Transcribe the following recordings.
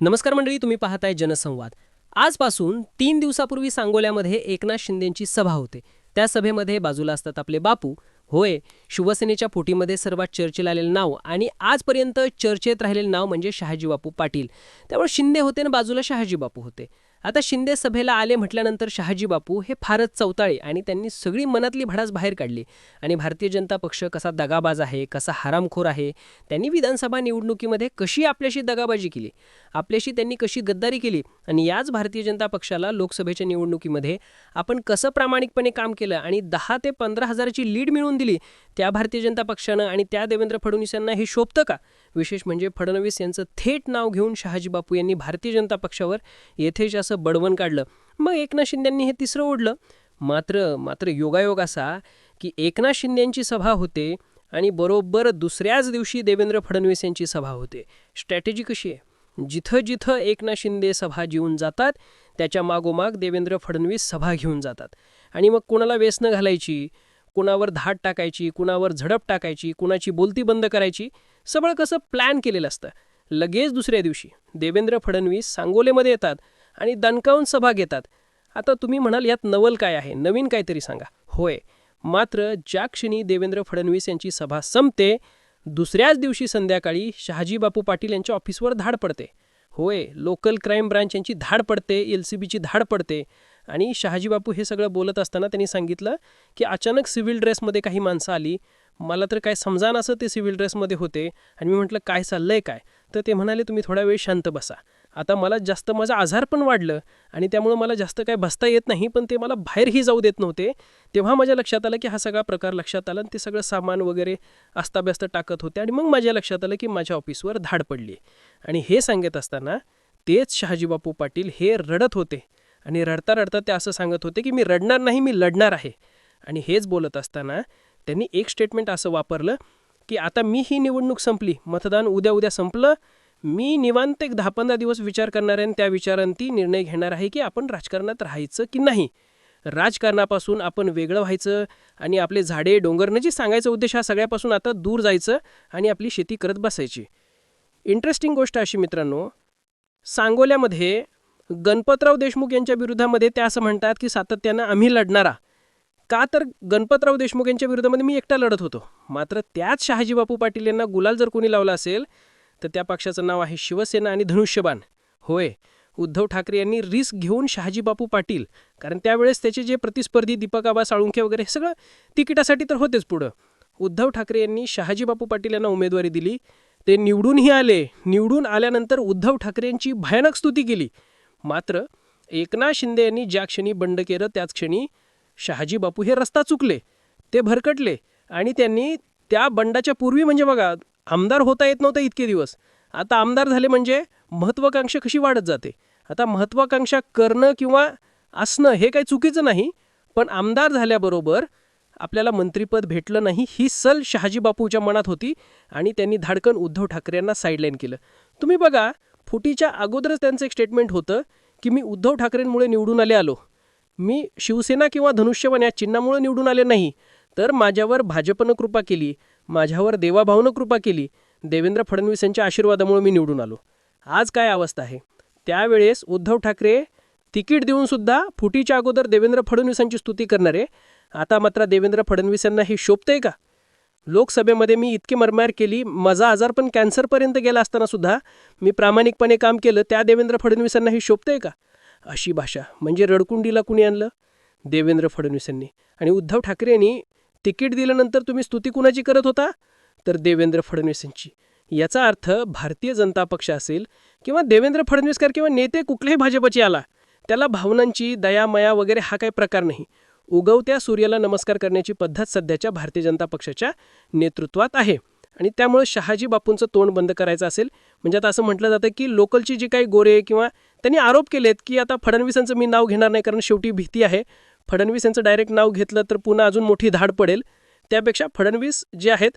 नमस्कार मंडळी तुम्ही पाहताय जनसंवाद. आजपासून तीन दिवसापूर्वी सांगोल्यामध्ये एकनाथ शिंदेंची सभा होते. त्या सभेमध्ये बाजूला असतात आपले बापू. होय शिवसेनेच्या पोटीमध्ये सर्वात चर्चेला आलेलं नाव आणि आजपर्यंत चर्चेत राहिलेलं नाव म्हणजे शहाजी बापू पाटील. त्यामुळे शिंदे होते आणि बाजूला शहाजी बापू होते. आता शिंदे सभेला आले म्हटल्यानंतर शहाजी बापू हे फारच चवताळे आणि त्यांनी सगळी मनातली भडास बाहेर काढली. आणि भारतीय जनता पक्ष कसा दगाबाज आहे कसा हरामखोर आहे त्यांनी विधानसभा निवडणुकीमध्ये कशी आपल्याशी दगाबाजी केली आपल्याशी त्यांनी कशी गद्दारी केली आणि याच भारतीय जनता पक्षाला लोकसभेच्या निवडणुकीमध्ये आपण कसं प्रामाणिकपणे काम केलं आणि दहा ते पंधरा हजाराची लीड मिळवून दिली त्या भारतीय जनता पक्षानं आणि त्या देवेंद्र फडणवीस यांना हे शोभतं का? विशेष म्हणजे फडणवीस यांचं थेट नाव घेऊन शहाजी बापू यांनी भारतीय जनता पक्षावर येथेच असं बडवण काढलं. मग एकनाथ शिंदेंनी हे तिसरं ओढलं. मात्र मात्र योगायोग असा की एकनाथ शिंदेंची सभा होते आणि बरोबर दुसऱ्याच दिवशी देवेंद्र फडणवीस यांची सभा होते. स्ट्रॅटेजी कशी आहे? जिथं जिथं एकनाथ शिंदे सभा घेऊन जातात त्याच्या मागोमाग देवेंद्र फडणवीस सभा घेऊन जातात. आणि मग कोणाला व्यसनं घालायची कुणावर धाड टाकायची कुणावर झडप टाकायची कुणाची बोलती बंद करायची सगळं कसं प्लॅन केलेलं असतं. लगेच दुसऱ्या दिवशी देवेंद्र फडणवीस सांगोलेमध्ये येतात आणि दणकावून सभा घेतात. आता तुम्ही म्हणाल यात नवल काय आहे? नवीन काहीतरी सांगा. होय मात्र ज्या क्षणी देवेंद्र फडणवीस यांची सभा संपते दुसऱ्याच दिवशी संध्याकाळी शहाजी बापू पाटील यांच्या ऑफिसवर धाड पडते. होय लोकल क्राईम ब्रांच यांची धाड पडते एल सी बीची धाड पडते आणि शहाजी बापू हे सगळं बोलत असताना त्यांनी सांगितलं की अचानक सिव्हिल ड्रेसमध्ये काही माणसं आली मला तर काय समजान असं ते सिव्हिल ड्रेसमध्ये होते आणि मी म्हटलं काय चाललंय काय? तर ते म्हणाले तुम्ही थोडा वेळ शांत बसा. आता मला जास्त माझं आजार पण वाढलं आणि त्यामुळं मला जास्त काय बसता येत नाही पण ते मला बाहेरही जाऊ देत नव्हते. तेव्हा माझ्या लक्षात आलं की हा सगळा प्रकार लक्षात आला आणि ते सगळं सामान वगैरे अस्ताव्यस्त टाकत होते आणि मग माझ्या लक्षात आलं की माझ्या ऑफिसवर धाड पडली आणि हे सांगत असताना तेच शहाजीबापू पाटील हे रडत होते आणि रडता रडता ते असं सांगत होते की मी रडणार नाही मी लढणार आहे. आणि हेच बोलत असताना त्यांनी एक स्टेटमेंट असं वापरलं की आता मी ही निवडणूक संपली मतदान उद्या उद्या संपलं मी निवांत एक दहा पंधरा दिवस विचार करणार आहे आणि त्या विचारांती निर्णय घेणार आहे की आपण राजकारणात राहायचं की नाही. राजकारणापासून आपण वेगळं व्हायचं आणि आपले झाडे डोंगर जी सांगायचा उद्देश हा सगळ्यापासून आता दूर जायचं आणि आपली शेती करत बसायची. इंटरेस्टिंग गोष्ट अशी मित्रांनो सांगोल्यामध्ये गणपतराव देशमुख यांच्या विरोधामध्ये त्या असं म्हणतात की सातत्यानं आम्ही लढणारा. का तर गणपतराव देशमुख यांच्या विरोधामध्ये मी एकटा लढत होतो. मात्र त्याच शहाजी बापू पाटील यांना गुलाल जर कोणी लावला असेल तर त्या पक्षाचं नाव आहे शिवसेना आणि धनुष्यबाण. होय उद्धव ठाकरे यांनी रिस्क घेऊन शहाजी बापू पाटील कारण त्यावेळेस त्याचे जे प्रतिस्पर्धी दीपक आबा साळुंखे वगैरे हे सगळं तिकिटासाठी तर होतेच पुढं. उद्धव ठाकरे यांनी शहाजी बापू पाटील यांना उमेदवारी दिली. ते निवडूनही आले. निवडून आल्यानंतर उद्धव ठाकरे यांची भयानक स्तुती केली. मात्र एकनाथ शिंदे यांनी ज्या क्षणी बंड केलं त्याच क्षणी शहाजी बापू हे रस्ता चुकले ते भरकटले आणि त्यांनी त्या बंडाच्या पूर्वी म्हणजे बघा आमदार होता येत नव्हतं इतके दिवस. आता आमदार झाले म्हणजे महत्त्वाकांक्षा कशी वाढत जाते? आता महत्त्वाकांक्षा करणं किंवा असणं हे काही चुकीचं नाही पण आमदार झाल्याबरोबर आपल्याला मंत्रीपद भेटलं नाही ही सल शहाजी बापूच्या मनात होती आणि त्यांनी धाडकन उद्धव ठाकरे यांना साईडलाईन केलं. तुम्ही बघा फुटीच्या अगोदरच त्यांचं एक स्टेटमेंट होतं की मी उद्धव ठाकरेंमुळे निवडून आले आलो. मी शिवसेना किंवा धनुष्यवन या चिन्हामुळे निवडून आले नाही तर माझ्यावर भाजपनं कृपा केली माझ्यावर देवाभावनं कृपा केली देवेंद्र फडणवीस यांच्या आशीर्वादामुळे मी निवडून आलो. आज काय अवस्था आहे? त्यावेळेस उद्धव ठाकरे तिकीट देऊनसुद्धा फुटीच्या अगोदर देवेंद्र फडणवीसांची स्तुती करणारे आता मात्र देवेंद्र फडणवीस यांना हे शोभतंय का? लोकसभेमध्ये मी इतकी मरमार केली माझा आजार पण कॅन्सरपर्यंत गेला असताना सुद्धा मी प्रामाणिकपणे काम केलं त्या देवेंद्र फडणवीसांना हे शोभतंय का? अशी भाषा. म्हणजे रडकुंडीला कुणी आणलं? देवेंद्र फडणवीस यांनी. आणि उद्धव ठाकरे यांनी तिकीट दिल्यानंतर तुम्ही स्तुती कुणाची करत होता? तर देवेंद्र फडणवीस यांची. याचा अर्थ भारतीय जनता पक्ष असेल किंवा देवेंद्र फडणवीसकर किंवा नेते कुठल्याही भाजपचे आला त्याला भावनांची दयामया वगैरे हा काही प्रकार नाही. उगवत्या सूर्याला नमस्कार करण्याची पद्धत सध्याच्या भारतीय जनता पक्षाच्या नेतृत्वात आहे. आणि त्यामुळे शहाजी बापूंचं तोंड बंद करायचं असेल म्हणजे आता असं म्हटलं जातं की लोकलची जी काही गोरे किंवा त्यांनी आरोप केलेत की आता फडणवीसांचं मी नाव घेणार नाही कारण शेवटी भीती आहे. फडणवीस यांचं डायरेक्ट नाव घेतलं तर पुन्हा अजून मोठी धाड पडेल. त्यापेक्षा फडणवीस जे आहेत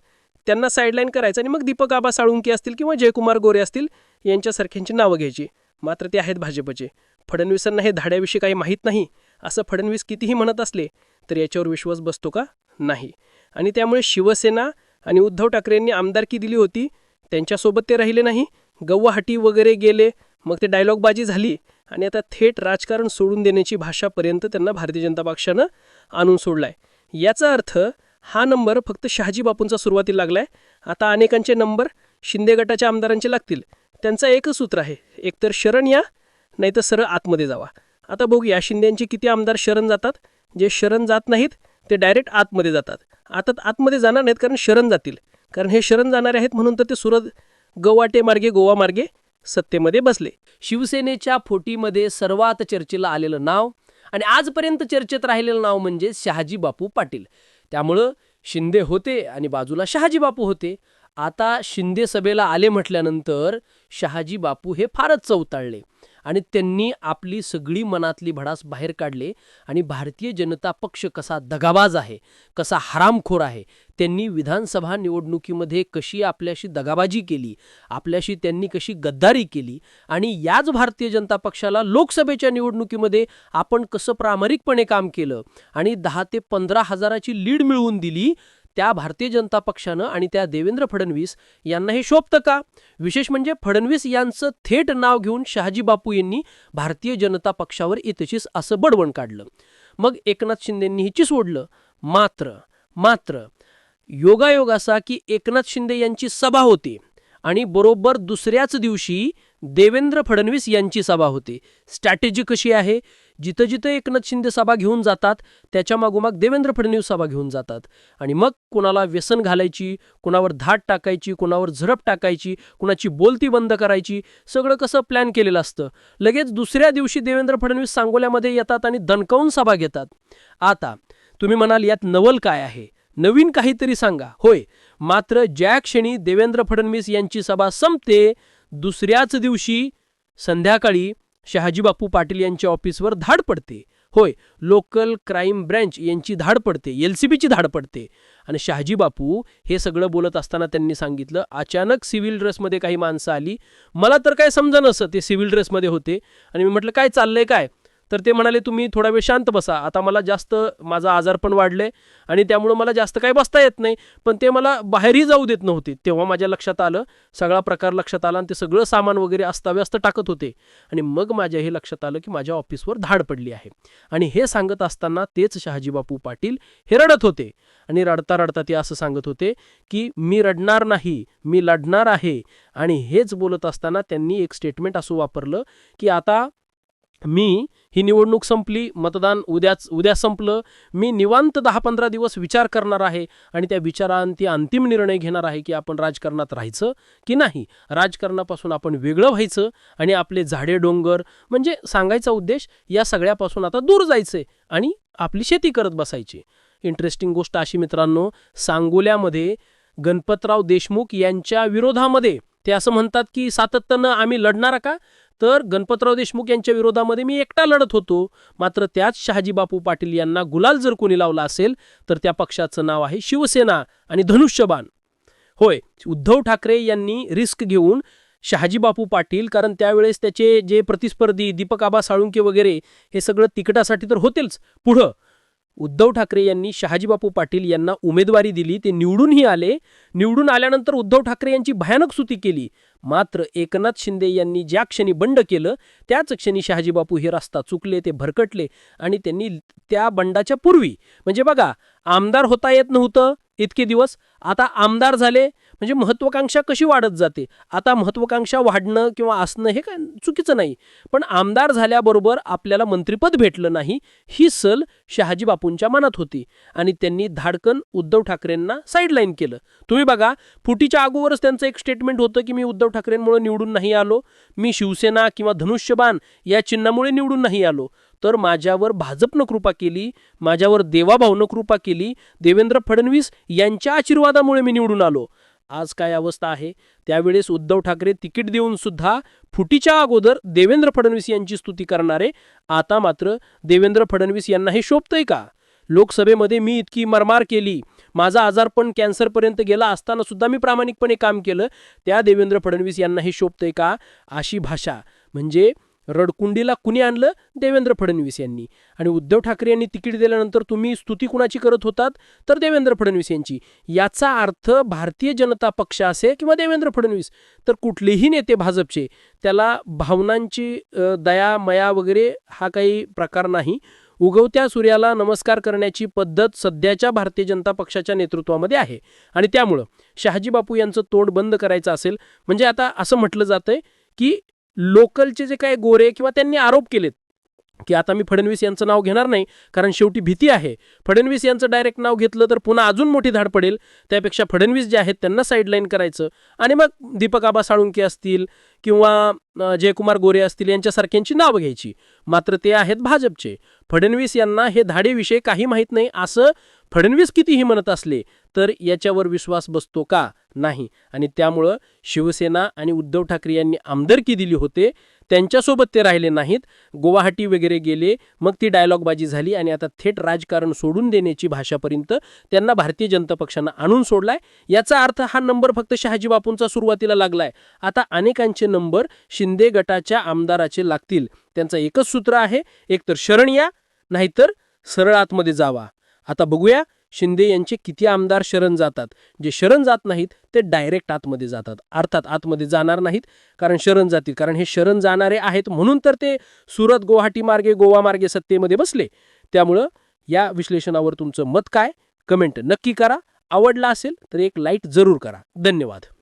त्यांना साईडलाईन करायचं आणि मग दीपक आबा साळुंके असतील किंवा जयकुमार गोरे असतील यांच्यासारख्यांची नावं घ्यायची. मात्र ते आहेत भाजपचे. फडणवीसांना हे धाड्याविषयी काही माहीत नाही. असं फडणवीस कितीही म्हणत असले तर याच्यावर विश्वास बसतो का? नाही. आणि त्यामुळे शिवसेना आणि उद्धव ठाकरेंनी आमदारकी दिली होती. त्यांच्यासोबत ते राहिले नाही. गव्वाहाटी वगैरे गेले मग ते डायलॉगबाजी झाली आणि आता थेट राजकारण सोडून देण्याची भाषापर्यंत त्यांना भारतीय जनता पक्षानं आणून सोडलाय. याचा अर्थ हा नंबर फक्त शहाजी बापूंचा सुरुवातीला लागलाय. आता अनेकांचे नंबर शिंदे गटाच्या आमदारांचे लागतील. त्यांचा एकच सूत्र आहे. एकतर शरण या नाही तर सरळ आतमध्ये जावा. आता बघूया शिंदेंचे किती आमदार शरण जातात? जे शरण जात नाहीत ते डायरेक्ट आतमध्ये जातात. आता आतमध्ये जाणार नाहीत कारण शरण जातील. कारण हे शरण जाणारे आहेत म्हणून तर ते सुरत गवाटे मार्गे गोवा मार्गे सत्तेमध्ये बसले. शिवसेनेच्या फोटीमध्ये सर्वात चर्चेला आलेलं नाव आणि आजपर्यंत चर्चेत राहिलेलं नाव म्हणजे शहाजी बापू पाटील. त्यामुळं शिंदे होते आणि बाजूला शहाजी बापू होते. आता शिंदे सभेला आले म्हटल्यानंतर शहाजी बापू हे फारच चवताळले आणि त्यांनी आपली सगळी मनातली भडास बाहेर काढले आणि भारतीय जनता पक्ष कसा दगाबाज आहे कसा हरामखोर आहे त्यांनी विधानसभा निवडणुकीमध्ये कशी आपल्याशी दगाबाजी केली आपल्याशी त्यांनी कशी गद्दारी केली आणि याच भारतीय जनता पक्षाला लोकसभेच्या निवडणुकीमध्ये आपण कसं प्रामाणिकपणे काम केलं आणि दहा ते पंधरा हजाराची लीड मिळवून दिली त्या भारतीय जनता पक्षानं आणि त्या देवेंद्र फडणवीस यांना हे शोभतं का? विशेष म्हणजे फडणवीस यांचं थेट नाव घेऊन शहाजी बापू यांनी भारतीय जनता पक्षावर इतशीच असं बडवण काढलं. मग एकनाथ शिंदेंनी हिची सोडलं. मात्र मात्र योगायोग असा की एकनाथ शिंदे यांची सभा होती आणि बरोबर दुसऱ्याच दिवशी देवेंद्र फडणवीस यांची सभा होती. स्ट्रॅटेजी कशी आहे? जिथं जिथं एकनाथ शिंदे सभा घेऊन जातात त्याच्या मागोमाग देवेंद्र फडणवीस सभा घेऊन जातात. आणि मग कुणाला व्यसन घालायची कुणावर धाट टाकायची कुणावर झडप टाकायची कुणाची बोलती बंद करायची सगळं कसं प्लॅन केलेलं असतं. लगेच दुसऱ्या दिवशी देवेंद्र फडणवीस सांगोल्यामध्ये येतात आणि दणकावून सभा घेतात. आता तुम्ही म्हणाल यात नवल काय आहे? नवीन काहीतरी सांगा. होय मात्र ज्या क्षणी देवेंद्र फडणवीस यांची सभा संपते दुसऱ्याच दिवशी संध्याकाळी शहाजीबापू पाटील यांच्या ऑफिसवर धाड पडते. होय लोकल क्राईम ब्रँच यांची धाड पडते एल सी बीची धाड पडते. आणि शहाजीबापू हे सगळं बोलत असताना त्यांनी सांगितलं अचानक सिव्हिल ड्रेसमध्ये काही माणसं आली. मला तर काय समजा नसं ते सिव्हिल ड्रेसमध्ये होते. आणि मी म्हटलं काय चाललंय काय? तर ते म्हणाले तुम्ही थोडा वेळ शांत बसा. आता मला जास्त माझा आजार पण वाढले आणि त्यामुळं मला जास्त काही बसता येत नाही. पण ते मला बाहेरही जाऊ देत नव्हते. तेव्हा माझ्या लक्षात आलं सगळा प्रकार लक्षात आला आणि ते सगळं सामान वगैरे अस्ताव्यस्त टाकत होते. आणि मग माझ्या हे लक्षात आलं की माझ्या ऑफिसवर धाड पडली आहे. आणि हे सांगत असताना तेच शहाजी बापू पाटील हे रडत होते. आणि रडता रडता ते असं सांगत होते की मी रडणार नाही. मी लढणार आहे. आणि हेच बोलत असताना त्यांनी एक स्टेटमेंट असं वापरलं की आता मी ही निवडणूक संपली मतदान उद्याच उद्या संपलं. मी निवांत दहा पंधरा दिवस विचार करणार आहे आणि त्या विचारांती अंतिम निर्णय घेणार आहे की आपण राजकारणात राहायचं की नाही. राजकारणापासून आपण वेगळं व्हायचं आणि आपले झाडे डोंगर म्हणजे सांगायचा उद्देश या सगळ्यापासून आता दूर जायचे आणि आपली शेती करत बसायची. इंटरेस्टिंग गोष्ट अशी मित्रांनो सांगोल्यामध्ये गणपतराव देशमुख यांच्या विरोधामध्ये ते असं म्हणतात की सातत्यानं आम्ही लढणार का? तर गणपतराव देशमुख यांच्या विरोधामध्ये मी एकटा लढत होतो. मात्र त्याच शहाजी बापू पाटील यांना गुलाल जर कोणी लावला असेल तर त्या पक्षाचं नाव आहे शिवसेना आणि धनुष्यबाण. होय उद्धव ठाकरे यांनी रिस्क घेऊन शहाजीबापू पाटील कारण त्यावेळेस त्याचे जे प्रतिस्पर्धी दीपक आबा साळुंके वगैरे हे सगळं तिकिटासाठी तर होतेच. पुढं उद्धव ठाकरे यांनी शहाजीबापू पाटील यांना उमेदवारी दिली ते निवडूनही आले. निवडून आल्यानंतर उद्धव ठाकरे यांची भयानक स्तुती केली. मात्र एकनाथ शिंदे यांनी ज्या क्षणी बंड केलं त्याच क्षणी शहाजीबापू हे रस्ता चुकले ते भरकटले आणि त्यांनी त्या बंडाच्या पूर्वी म्हणजे बघा आमदार होता येत नव्हतं इतके दिवस. आता आमदार झाले म्हणजे महत्त्वाकांक्षा कशी वाढत जाते? आता महत्त्वाकांक्षा वाढणं किंवा असणं हे काय चुकीचं नाही. पण आमदार झाल्याबरोबर आपल्याला मंत्रिपद भेटलं नाही ही सल शहाजी बापूंच्या मनात होती आणि त्यांनी धाडकन उद्धव ठाकरेंना साईडलाईन केलं. तुम्ही बघा फुटीच्या अगोदरच त्यांचं एक स्टेटमेंट होतं की मी उद्धव ठाकरेंमुळे निवडून नाही आलो मी शिवसेना किंवा धनुष्यबाण या चिन्हामुळे निवडून नाही आलो. तर माझ्यावर भाजपनं कृपा केली माझ्यावर देवाभावनं कृपा केली देवेंद्र फडणवीस यांच्या आशीर्वादामुळे मी निवडून आलो. आज काय अवस्था आहे? त्यावेळेस उद्धव ठाकरे तिकीट देऊन सुद्धा फुटीच्या अगोदर देवेंद्र फडणवीस यांची स्तुती करणारे. आता मात्र देवेंद्र फडणवीस यांना हे शोभतंय का? लोकसभेमध्ये मी इतकी मरमार केली. माझा आजारपण कॅन्सरपर्यंत गेला असताना सुद्धा मी प्रामाणिकपणे काम केलं. त्या देवेंद्र फडणवीस यांना हे शोभतंय का? अशी भाषा. म्हणजे रडकुंडीला कुणी आणलं? देवेंद्र फडणवीस यांनी. आणि उद्धव ठाकरे यांनी तिकीट दिल्यानंतर तुम्ही स्तुती कुणाची करत होतात? तर देवेंद्र फडणवीस यांची. याचा अर्थ भारतीय जनता पक्ष असे किंवा देवेंद्र फडणवीस? तर कुठलेही नेते भाजपचे. त्याला भावनांची दया मया वगैरे हा काही प्रकार नाही. उगवत्या सूर्याला नमस्कार करण्याची पद्धत सध्याच्या भारतीय जनता पक्षाच्या नेतृत्वामध्ये आहे. आणि त्यामुळं शहाजी बापू यांचं तोंड बंद करायचं असेल म्हणजे आता असं म्हटलं जातंय की लोकलचे जे काही गोरे किंवा त्यांनी आरोप केलेत की आता मी फडणवीस यांचं नाव घेणार नाही कारण शेवटी भीती आहे. फडणवीस यांचं डायरेक्ट नाव घेतलं तर पुन्हा अजून मोठी धाड पडेल. त्यापेक्षा फडणवीस जे आहेत त्यांना साईडलाईन करायचं. आणि मग दीपक आबा साळुंके असतील किंवा जयकुमार गोरे असतील यांच्यासारख्यांची नावं घ्यायची. मात्र ते आहेत भाजपचे. फडणवीस यांना हे धाडेविषयी काही माहीत नाही. असं फडणवीस कितीही म्हणत असले तर याच्यावर विश्वास बसतो का? नाही. आणि त्यामुळं शिवसेना आणि उद्धव ठाकरे यांनी आमदारकी दिली होते. त्यांच्यासोबत ते राहिले नाहीत. गुवाहाटी वगैरे गेले मग ती डायलॉगबाजी झाली आणि आता थेट राजकारण सोडून देण्याची भाषापर्यंत त्यांना भारतीय जनता पक्षानं आणून सोडलाय. याचा अर्थ हा नंबर फक्त शहाजी बापूंचा सुरुवातीला लागलाय. आता अनेकांचे नंबर शिंदे गटाच्या आमदाराचे लागतील. त्यांचं एकच सूत्र आहे एकतर शरण या नाहीतर सरळ आतमध्ये जावा. आता बघूया शिंदे यांचे किती आमदार शरण जातात. जे शरण जात नाहीत ते डायरेक्ट आतमध्ये जातात. अर्थात आतमध्ये जाणार नाहीत कारण शरण जातील. कारण हे शरण जाणारे आहेत म्हणून तर ते सुरत गुवाहाटी मार्गे गोवा मार्गे सत्तेमध्ये बसले. त्यामुळं या विश्लेषणावर तुमचं मत काय? कमेंट नक्की करा. आवडला असेल तर एक लाइट जरूर करा. धन्यवाद.